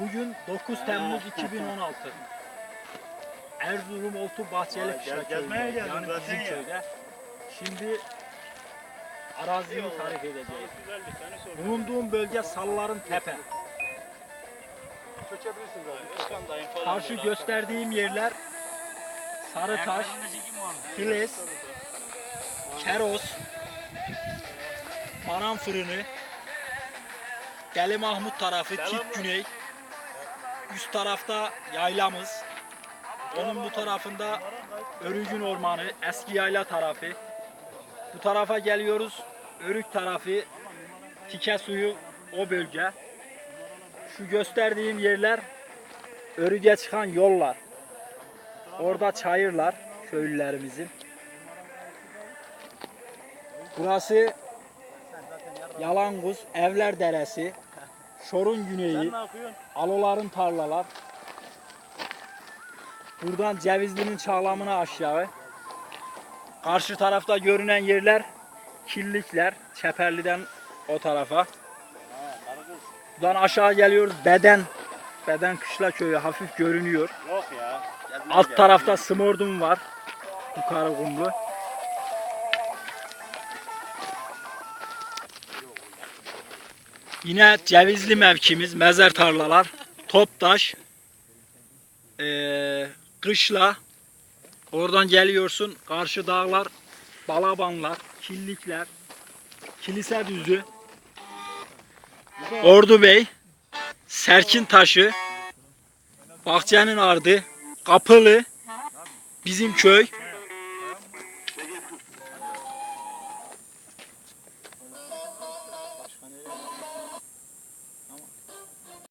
Bugün 9 Temmuz 2016. Erzurum Oltu Bahçeli Vay, Kışla gel- gezmeye köyünde. Yani bizim ya. köyde. Şimdi araziyi tarif edeceğiz. Bulunduğum bölge Salların Tepe. Karşı gösterdiğim yerler Sarıtaş, Files, Keros, Manan Fırını, Deli Mahmut tarafı, Tip Güney. Üst tarafta yaylamız. Onun bu tarafında Örücün Ormanı, eski yayla tarafı. Bu tarafa geliyoruz. Örük tarafı, Tike suyu o bölge. Şu gösterdiğim yerler Örüge çıkan yollar. Orada çayırlar köylülerimizin. Burası Yalanguz, Evler Deresi, Şorun Güneyi? Aloların tarlalar. Buradan Cevizli'nin çağlamına aşağı. Karşı tarafta görünen yerler Killikler, Çeperli'den o tarafa. Buradan aşağı geliyoruz Beden. Beden Kışla Köyü hafif görünüyor. Yok ya. Alt tarafta Smordum var. Yukarı kumlu. Yine Cevizli mevkimiz, mezar tarlalar, Toptaş, eee Kışla. Oradan geliyorsun, karşı dağlar, Balabanlar, Killikler, Kilise Düzü, Ordu Bey, Serkin Taşı, Bahçenin Ardı, Kapılı, bizim köy,